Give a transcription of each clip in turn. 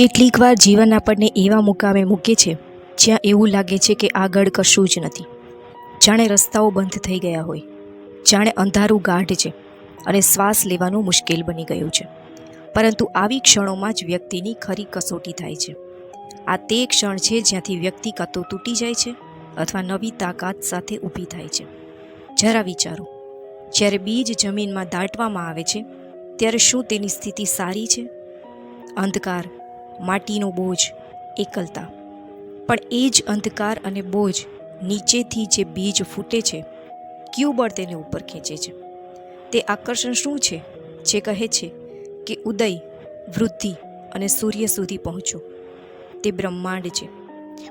કેટલીક વાર જીવન આપણને એવા મુકામે મૂકે છે, જ્યાં એવું લાગે છે કે આગળ કશું જ નથી. જાણે રસ્તાઓ બંધ થઈ ગયા હોય, જાણે અંધારું ગાઢ છે અને શ્વાસ લેવાનું મુશ્કેલ બની ગયું છે. પરંતુ આવી ક્ષણોમાં જ વ્યક્તિની ખરી કસોટી થાય છે. આ તે ક્ષણ છે જ્યાંથી વ્યક્તિ કાં તૂટી જાય છે અથવા નવી તાકાત સાથે ઊભી થાય છે. જરા વિચારો, જ્યારે બીજ જમીનમાં દાટવામાં આવે છે, ત્યારે શું તેની સ્થિતિ સારી છે? અંધકાર માટીનો બોજ એકલતા. પણ એ જ અંધકાર અને બોજ નીચેથી જે બીજ ફૂટે છે, ક્યુ બળ તેને ઉપર ખેંચે છે? તે આકર્ષણ શું છે? જે કહે છે કે ઉદય, વૃદ્ધિ અને સૂર્ય સુધી પહોંચો. તે બ્રહ્માંડ છે.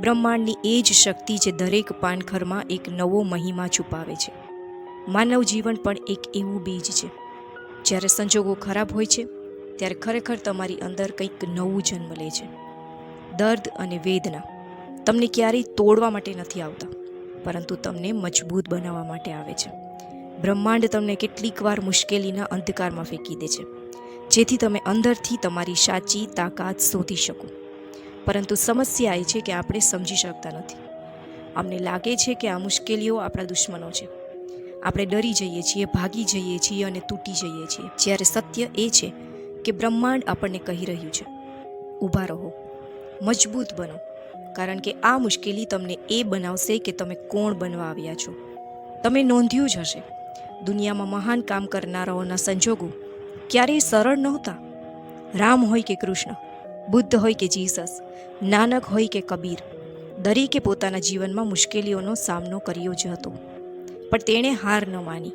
બ્રહ્માંડની એ જ શક્તિ જે દરેક પાનખરમાં એક નવો મહિમા છુપાવે છે. માનવ જીવન પણ એક એવું બીજ છે. જ્યારે સંજોગો ખરાબ હોય છે ત્યારે ખરેખર તમારી અંદર કંઈક નવું જન્મ લે છે. દર્દ અને વેદના તમને ક્યારેય તોડવા માટે નથી આવતા, પરંતુ તમને મજબૂત બનાવવા માટે આવે છે. બ્રહ્માંડ તમને કેટલીક વાર મુશ્કેલીના અંધકારમાં ફેંકી દે છે, જેથી તમે અંદરથી તમારી સાચી તાકાત શોધી શકો. પરંતુ સમસ્યા એ છે કે આપણે સમજી શકતા નથી. અમને લાગે છે કે આ મુશ્કેલીઓ આપણા દુશ્મનો છે. આપણે ડરી જઈએ છીએ, ભાગી જઈએ છીએ અને તૂટી જઈએ છીએ. જ્યારે સત્ય એ છે કે બ્રહ્માંડ આપણને કહી રહ્યું છે. ઊભા રહો. મજબૂત બનો. કારણ કે આ મુશ્કેલી તમને એ બનાવશે કે તમે કોણ બનવા આવ્યા છો. તમે નોંધ્યું જ હશે. દુનિયામાં મહાન કામ કરનારાઓના સંજોગો ક્યારેય સરળ નહોતા. રામ હોય કે કૃષ્ણ, બુદ્ધ હોય કે જીસસ, નાનક હોય કે કબીર, દરેકે પોતાના જીવનમાં મુશ્કેલીઓનો સામનો કર્યો જ હતો. પણ તેણે હાર ન માની.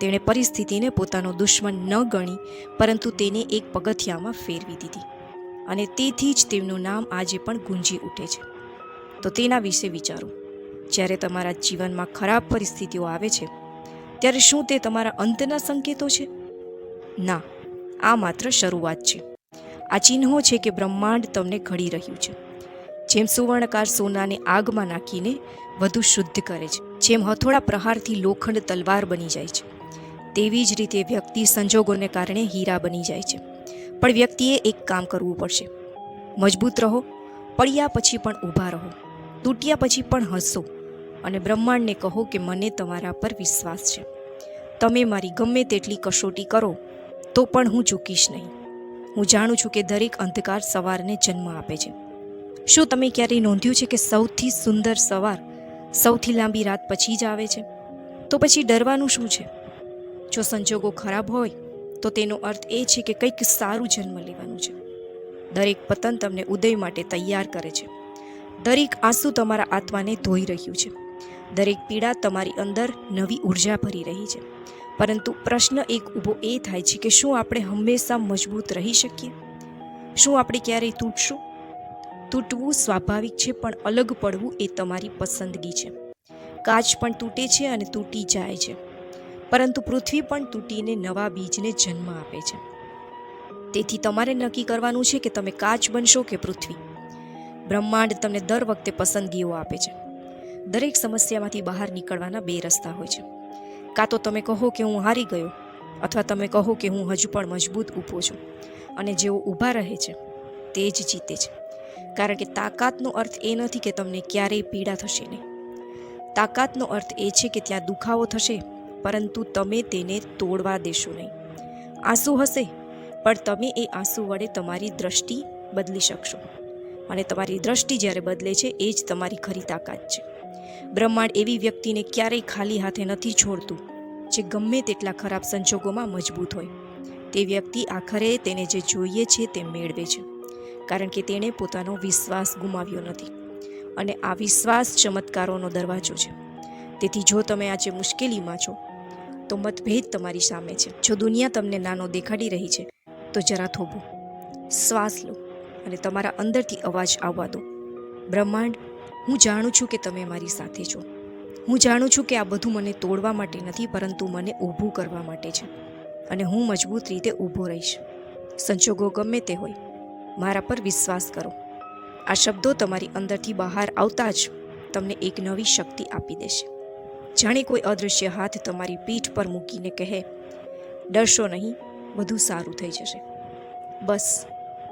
તેણે પરિસ્થિતિને પોતાનો દુશ્મન ન ગણી, પરંતુ તેને એક પગથિયામાં ફેરવી દીધી અને તેથી જ તેમનું નામ આજે પણ ગુંજી ઉઠે છે. તો તેના વિશે વિચારો. જ્યારે તમારા જીવનમાં ખરાબ પરિસ્થિતિઓ આવે છે, ત્યારે શું તે તમારા અંતના સંકેતો છે? ના, આ માત્ર શરૂઆત છે. આ ચિહ્નો છે કે બ્રહ્માંડ તમને ઘડી રહ્યું છે, જેમ સુવર્ણકાર સોનાને આગમાં નાખીને વધુ શુદ્ધ કરે છે, જેમ હથોડા પ્રહારથી લોખંડ તલવાર બની જાય છે. તેવી જ રીતે વ્યક્તિ સંજોગોને કારણે હીરા બની જાય છે. પણ વ્યક્તિએ એક કામ કરવું પડશે. મજબૂત રહો, પડ્યા પછી પણ ઊભા રહો, તૂટ્યા પછી પણ હસો અને બ્રહ્માંડને કહો કે મને તમારા પર વિશ્વાસ છે. તમે મારી ગમે તેટલી કસોટી કરો, તો પણ હું ચૂકીશ નહીં. હું જાણું છું કે દરેક અંધકાર સવારને જન્મ આપે છે. શું તમે ક્યારેય નોંધ્યું છે કે સૌથી સુંદર સવાર સૌથી લાંબી રાત પછી જ આવે છે? તો પછી ડરવાનું શું છે? જો સંજોગો ખરાબ હોય, તો તેનો અર્થ એ છે કે કંઈક સારું જન્મ લેવાનું છે. દરેક પતન તમને ઉદય માટે તૈયાર કરે છે. દરેક આંસુ તમારા આત્માને ધોઈ રહ્યું છે. દરેક પીડા તમારી અંદર નવી ઊર્જા ભરી રહી છે. પરંતુ પ્રશ્ન એક ઊભો એ થાય છે કે શું આપણે હંમેશા મજબૂત રહી શકીએ? શું આપણે ક્યારેય તૂટશું? તૂટવું સ્વાભાવિક છે, પણ અલગ પડવું એ તમારી પસંદગી છે. કાચ પણ તૂટે છે અને તૂટી જાય છે. પરંતુ પૃથ્વી પણ તૂટીને નવા બીજને જન્મ આપે છે. તેથી તમારે નક્કી કરવાનું છે કે તમે કાચ બનશો કે પૃથ્વી. બ્રહ્માંડ તમને દર વખતે પસંદગીઓ આપે છે. દરેક સમસ્યામાંથી બહાર નીકળવાના બે રસ્તા હોય છે. કાં તો તમે કહો કે હું હારી ગયો, અથવા તમે કહો કે હું હજુ પણ મજબૂત ઊભો છું, અને જેઓ ઊભા રહે છે, તે જ જીતે છે. કારણ કે તાકાતનો અર્થ એ નથી કે તમને ક્યારેય પીડા થશે નહીં. તાકાતનો અર્થ એ છે કે ત્યાં દુખાવો થશે પરંતુ તમે તેને તોડવા દેશો નહીં. આંસુ હશે, પણ તમે એ આંસુ વડે તમારી દ્રષ્ટિ બદલી શકશો. અને તમારી દ્રષ્ટિ જ્યારે બદલે છે, એ જ તમારી ખરી તાકાત છે. બ્રહ્માંડ એવી વ્યક્તિને ક્યારેય ખાલી હાથે નથી છોડતું, જે ગમે તેટલા ખરાબ સંજોગોમાં મજબૂત હોય. તે વ્યક્તિ આખરે તેને જે જોઈએ છે, તે મેળવે છે, કારણ કે તેણે પોતાનો વિશ્વાસ ગુમાવ્યો નથી. અને આ વિશ્વાસ ચમત્કારોનો દરવાજો છે. તેથી જો તમે આજે મુશ્કેલીમાં છો તો મતભેદ તમારી સામે છે. જો દુનિયા તમને નાનો દેખાડી રહી છે, તો જરા થોભો. શ્વાસ લો અને તમારા અંદરથી અવાજ આવવા દો. બ્રહ્માંડ, હું જાણું છું કે તમે મારી સાથે છો. હું જાણું છું કે આ બધું મને તોડવા માટે નથી, પરંતુ મને ઊભું કરવા માટે છે. અને હું મજબૂત રીતે ઊભો રહીશ. સંજોગો ગમે તે હોય, મારા પર વિશ્વાસ કરો. આ શબ્દો તમારી અંદરથી બહાર આવતા જ તમને એક નવી શક્તિ આપી દેશે. જાણે કોઈ અદૃશ્ય હાથ તમારી પીઠ પર મૂકીને કહે, ડરશો નહીં, બધું સારું થઈ જશે. બસ,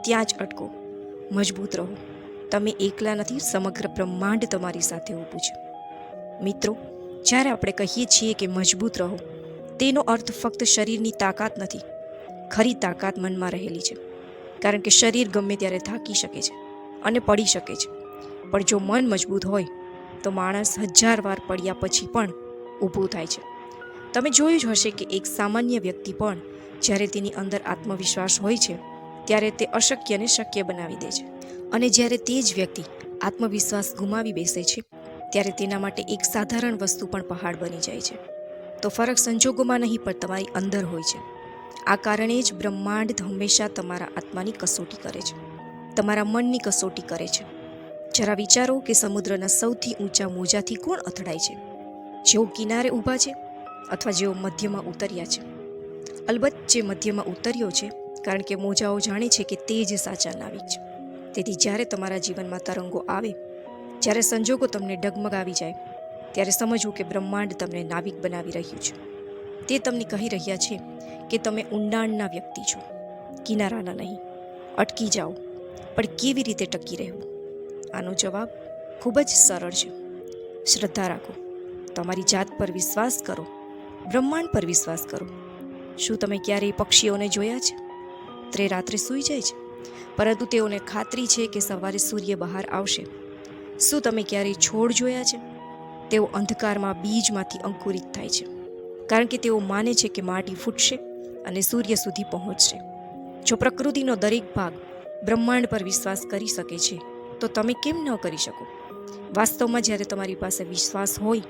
ત્યાં જ અટકો. મજબૂત રહો. તમે એકલા નથી, સમગ્ર બ્રહ્માંડ તમારી સાથે ઊભું છે. મિત્રો, જ્યારે આપણે કહીએ છીએ કે મજબૂત રહો, તેનો અર્થ ફક્ત શરીરની તાકાત નથી, ખરી તાકાત મનમાં રહેલી છે. કારણ કે શરીર ગમે ત્યારે થાકી શકે છે અને પડી શકે છે. પણ જો મન મજબૂત હોય તો માણસ હજાર વાર પડ્યા પછી પણ ઊભું થાય છે. તમે જોયું જ હશે કે એક સામાન્ય વ્યક્તિ પણ જ્યારે તેની અંદર આત્મવિશ્વાસ હોય છે, ત્યારે તે અશક્યને શક્ય બનાવી દે છે. અને જ્યારે તે જ વ્યક્તિ આત્મવિશ્વાસ ગુમાવી બેસે છે, ત્યારે તેના માટે એક સાધારણ વસ્તુ પણ પહાડ બની જાય છે. તો ફરક સંજોગોમાં નહીં, પણ તમારી અંદર હોય છે. આ કારણે જ બ્રહ્માંડ હંમેશા તમારા આત્માની કસોટી કરે છે. તમારા મનની કસોટી કરે છે. જરા વિચારો કે સમુદ્રના સૌથી ઊંચા મોજાથી કોણ અથડાય છે? જેઓ કિનારે ઊભા છે અથવા જેઓ મધ્યમાં ઉતર્યા છે? અલબત્ત જે મધ્યમાં ઉતર્યો છે, કારણ કે મોજાઓ જાણે છે કે તે જ સાચા નાવિક છે. તેથી જ્યારે તમારા જીવનમાં તરંગો આવે, જ્યારે સંજોગો તમને ડગમગાવી જાય, ત્યારે સમજવું કે બ્રહ્માંડ તમને નાવિક બનાવી રહ્યું છે. તે તમને કહી રહ્યા છે કે તમે ઊંડાણના વ્યક્તિ છો. કિનારાના નહીં, અટકી જાઓ, પણ કેવી રીતે ટકી રહેવું? આનો જવાબ ખૂબ જ સરળ છે. શ્રદ્ધા રાખો. તમારી જાત પર વિશ્વાસ કરો. બ્રહ્માંડ પર વિશ્વાસ કરો. શું તમે ક્યારેય પક્ષીઓને જોયા છે? તે રાત્રે સૂઈ જાય છે? પરંતુ તેઓને ખાતરી છે કે સવારે સૂર્ય બહાર આવશે. શું તમે ક્યારેય છોડ જોયા છે? તેઓ અંધકારમાં બીજમાંથી અંકુરિત થાય છે. કારણ કે તેઓ માને છે કે માટી ફૂટશે અને સૂર્ય સુધી પહોંચશે. જો પ્રકૃતિનો દરેક ભાગ બ્રહ્માંડ પર વિશ્વાસ કરી શકે છે તો તમે કેમ ન કરી શકો? વાસ્તવમાં જ્યારે તમારી પાસે વિશ્વાસ હોય,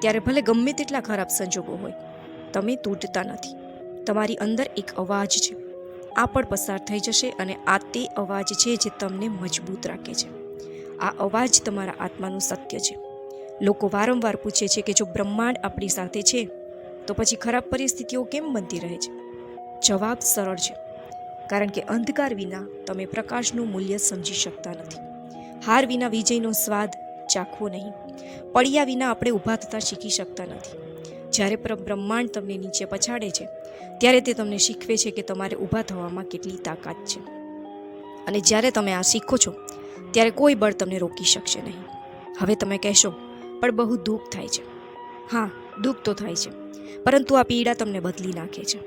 ત્યારે ભલે ગમે તેટલા ખરાબ સંજોગો હોય, તમે તૂટતા નથી. તમારી અંદર એક અવાજ છે. આ પણ પસાર થઈ જશે અને આ તે અવાજ છે જે તમને મજબૂત રાખે છે. આ અવાજ તમારા આત્માનું સત્ય છે. લોકો વારંવાર પૂછે છે કે જો બ્રહ્માંડ આપણી સાથે છે, તો પછી ખરાબ પરિસ્થિતિઓ કેમ બનતી રહે છે? જવાબ સરળ છે. કારણ કે અંધકાર વિના તમે પ્રકાશનું મૂલ્ય સમજી શકતા નથી. હાર વિના વિજયનો સ્વાદ ચાખવો નહીં. પડ્યા વિના આપણે ઊભા થતાં શીખી શકતા નથી. જ્યારે બ્રહ્માંડ તમને નીચે પછાડે છે, ત્યારે તે તમને શીખવે છે કે તમારે ઊભા થવામાં કેટલી તાકાત છે. અને જ્યારે તમે આ શીખો છો, ત્યારે કોઈ બળ તમને રોકી શકશે નહીં. હવે તમે કહેશો, પણ બહુ દુઃખ થાય છે. હા, દુઃખ તો થાય છે, પરંતુ આ પીડા તમને બદલી નાખે છે.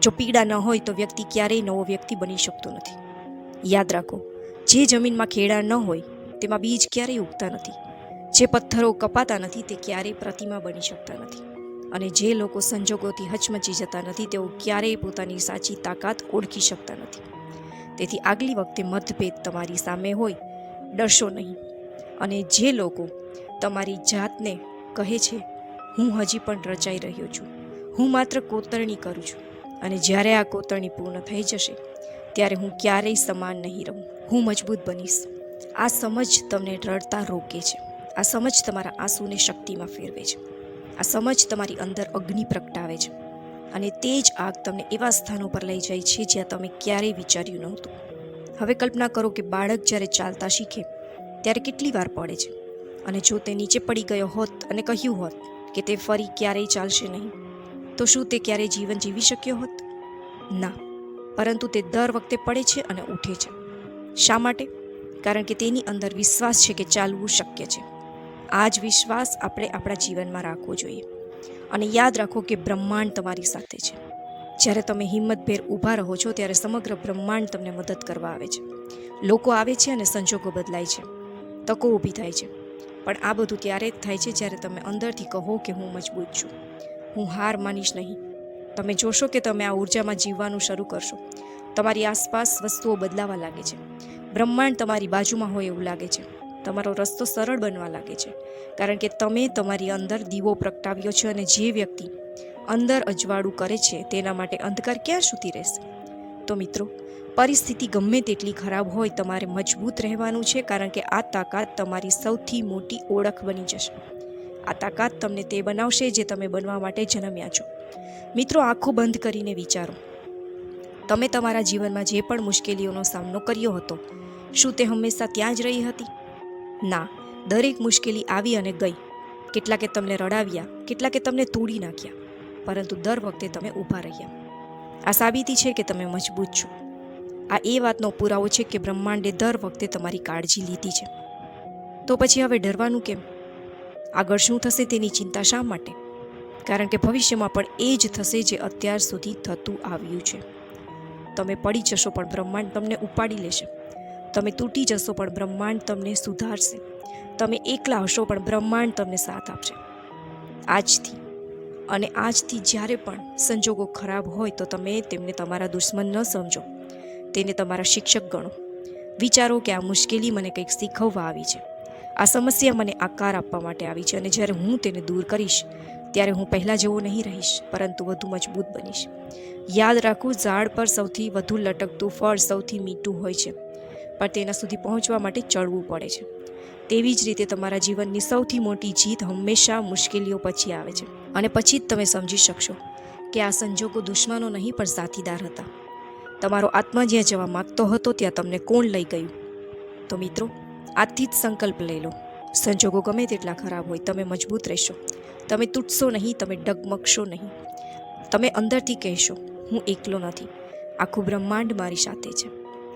જો પીડા ન હોય તો વ્યક્તિ ક્યારેય નવો વ્યક્તિ બની શકતો નથી. યાદ રાખો, જે જમીનમાં ખેડા ન હોય તેમાં બીજ ક્યારેય ઉગતા નથી. જે પથ્થરો કપાતા નથી તે ક્યારેય પ્રતિમા બની શકતા નથી. અને જે લોકો સંજોગોથી હચમચી જતા નથી તેઓ ક્યારેય પોતાની સાચી તાકાત ઓળખી શકતા નથી. તેથી આગલી વખતે મતભેદ તમારી સામે હોય, ડરશો નહીં. અને જે લોકો તમારી જાતને કહે છે, હું હજી પણ રચાઈ રહ્યો છું. હું માત્ર કોતરણી કરું છું. અને જ્યારે આ કોતરણી પૂર્ણ થઈ જશે, ત્યારે હું ક્યારેય સમાન નહીં રહું. હું મજબૂત બનીશ. આ સમજ તમને રડતા રોકે છે. આ સમજ તમારા આંસુને શક્તિમાં ફેરવે છે. આ સમજ તમારી અંદર અગ્નિ પ્રગટાવે છે. અને તે જ આગ તમને એવા સ્થાનો પર લઈ જાય છે જ્યાં તમે ક્યારેય વિચાર્યું નહોતું. હવે કલ્પના કરો કે બાળક જ્યારે ચાલતા શીખે, ત્યારે કેટલી વાર પડે છે. અને જો તે નીચે પડી ગયો હોત અને કહ્યું હોત કે તે ફરી ક્યારેય ચાલશે નહીં, તો શું તે ક્યારેય જીવન જીવી શક્યો હોત? ના. પરંતુ તે દર વખતે પડે છે અને ઉઠે છે. શા માટે? કારણ કે તેની અંદર વિશ્વાસ છે કે ચાલવું શક્ય છે. આ જ વિશ્વાસ આપણે આપણા જીવનમાં રાખવો જોઈએ. અને યાદ રાખો કે બ્રહ્માંડ તમારી સાથે છે. જ્યારે તમે હિંમતભેર ઊભા રહો છો, ત્યારે સમગ્ર બ્રહ્માંડ તમને મદદ કરવા આવે છે. લોકો આવે છે અને સંજોગો બદલાય છે. તકો ઊભી થાય છે. પણ આ બધું ત્યારે જ થાય છે જ્યારે તમે અંદરથી કહો કે હું મજબૂત છું. હું હાર માનીશ નહીં. તમે જોશો કે તમે આ ઉર્જામાં જીવવાનું શરૂ કરશો. તમારી આસપાસ વસ્તુઓ બદલાવા લાગે છે. બ્રહ્માંડ તમારી બાજુમાં હોય એવું લાગે છે. તમારો રસ્તો સરળ બનવા લાગે છે. કારણ કે તમે તમારી અંદર દીવો પ્રગટાવ્યો છે અને જે વ્યક્તિ અંદર અજવાળું કરે છે તેના માટે અંધકાર ક્યાં સુધી રહેશે? તો મિત્રો, પરિસ્થિતિ ગમે તેટલી ખરાબ હોય તમારે મજબૂત રહેવાનું છે કારણ કે આ તાકાત તમારી સૌથી મોટી ઓળખ બની જશે. આ તાકાત તમને તે બનાવશે જે તમે બનવા માટે જન્મ્યા છો. મિત્રો, આંખો બંધ કરીને વિચારો. તમે તમારા જીવનમાં જે પણ મુશ્કેલીઓનો સામનો કર્યો હતો, શું તે હંમેશા ત્યાં જ રહી હતી? ના, દરેક મુશ્કેલી આવી અને ગઈ. કેટલાકે તમને રડાવ્યા, કેટલાકે તમને તોડી નાખ્યા, પરંતુ દર વખતે તમે ઊભા રહ્યા. આ સાબિતી છે કે તમે મજબૂત છો. આ એ વાતનો પુરાવો છે કે બ્રહ્માંડે દર વખતે તમારી કાળજી લીધી છે. તો પછી હવે ડરવાનું કેમ? આગળ શું થશે તેની ચિંતા શા માટે? કારણ કે ભવિષ્યમાં પણ એ જ થશે જે અત્યાર સુધી થતું આવ્યું છે. તમે પડી જશો પણ બ્રહ્માંડ તમને ઉપાડી લેશે. તમે તૂટી જશો પણ બ્રહ્માંડ તમને સુધારશે. તમે એકલા હશો પણ બ્રહ્માંડ તમને સાથ આપશે. આજથી અને આજથી જ્યારે પણ સંજોગો ખરાબ હોય તો તમે તેમને તમારા દુશ્મન ન સમજો. તેને તમારા શિક્ષક ગણો. વિચારો કે આ મુશ્કેલી મને કંઈક શીખવવા આવી છે. આ સમસ્યા મને આકાર આપવા માટે આવી છે અને જ્યારે હું તેને દૂર કરીશ ત્યારે હું પહેલાં જેવો નહીં રહીશ, પરંતુ વધુ મજબૂત બનીશ. યાદ રાખું, ઝાડ પર સૌથી વધુ લટકતું ફળ સૌથી મીઠું હોય છે, પણ તેના સુધી પહોંચવા માટે ચડવું પડે છે. તેવી જ રીતે તમારા જીવનની સૌથી મોટી જીત હંમેશા મુશ્કેલીઓ પછી આવે છે, અને પછી જ તમે સમજી શકશો કે આ સંજોગો દુશ્મનો નહીં, પણ સાથીદાર હતા. તમારો આત્મા જ્યાં જવા માગતો હતો, ત્યાં તમને કોણ લઈ ગયું? તો મિત્રો, આજથી જ સંકલ્પ લઈ લો. સંજોગો ગમે તેટલા ખરાબ હોય, તમે મજબૂત રહેશો. તમે તૂટશો નહીં, તમે ડગમગશો નહીં. તમે અંદરથી કહેશો, હું એકલો નથી. આખું બ્રહ્માંડ મારી સાથે છે.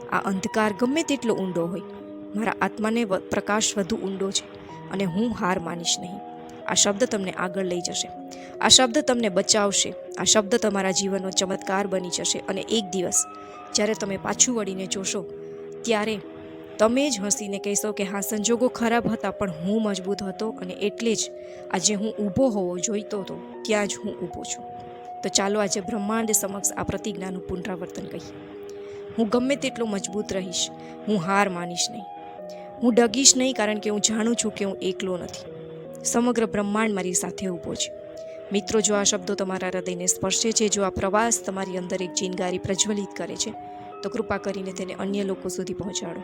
આ અંધકાર ગમે તેટલો ઊંડો હોય. મારા આત્માને પ્રકાશ વધુ ઊંડો છે અને હું હાર માનીશ નહીં. આ શબ્દ તમને આગળ લઈ જશે. આ શબ્દ તમને બચાવશે. આ શબ્દ તમારા જીવનનો ચમત્કાર બની જશે અને એક દિવસ, જ્યારે તમે પાછું વળીને જોશો, ત્યારે તમે જ હસીને કહેશો કે હા, સંજોગો ખરાબ હતા, પણ હું મજબૂત હતો અને એટલે જ આજે હું ઊભો હોવો જોઈતો હતો, ત્યાં જ હું ઊભો છું. તો ચાલો આજે બ્રહ્માંડ સમક્ષ આ પ્રતિજ્ઞાનું પુનરાવર્તન કહીએ હું ગમે તેટલો મજબૂત રહીશ, હું હાર માનીશ નહીં. હું ડગીશ નહીં કારણ કે હું જાણું છું કે હું એકલો નથી. સમગ્ર બ્રહ્માંડ મારી સાથે ઊભો છે. મિત્રો, જો આ શબ્દો તમારા હૃદયને સ્પર્શે છે, જો આ પ્રવાસ તમારી અંદર એક ચિનગારી પ્રજ્વલિત કરે છે તો કૃપા કરીને તેને અન્ય લોકો સુધી પહોંચાડો.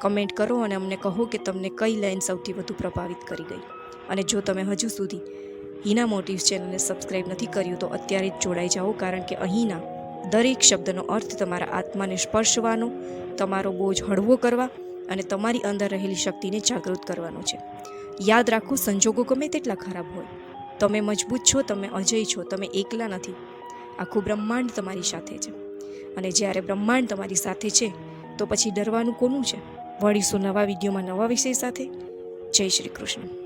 કમેન્ટ કરો અને અમને કહો કે તમને કઈ લાઈન સૌથી વધુ પ્રભાવિત કરી ગઈ. અને જો તમે હજુ સુધી હિના મોટિવ્સ ચેનલને સબસ્ક્રાઈબ નથી કર્યું, તો અત્યારે જ જોડાઈ જાઓ, કારણ કે અહીંના દરેક શબ્દનો અર્થ તમારા આત્માને સ્પર્શવાનો, તમારો બોજ હળવો કરવા અને તમારી અંદર રહેલી શક્તિને જાગૃત કરવાનો છે. યાદ રાખો, સંજોગો ગમે તેટલા ખરાબ હોય. તમે મજબૂત છો, તમે અજય છો, તમે એકલા નથી. આખું બ્રહ્માંડ તમારી સાથે છે. અને જ્યારે બ્રહ્માંડ તમારી સાથે છે, તો પછી ડરવાનું કોનું છે? વળીશું નવા વિડીયોમાં નવા વિષય સાથે. જય શ્રી કૃષ્ણ.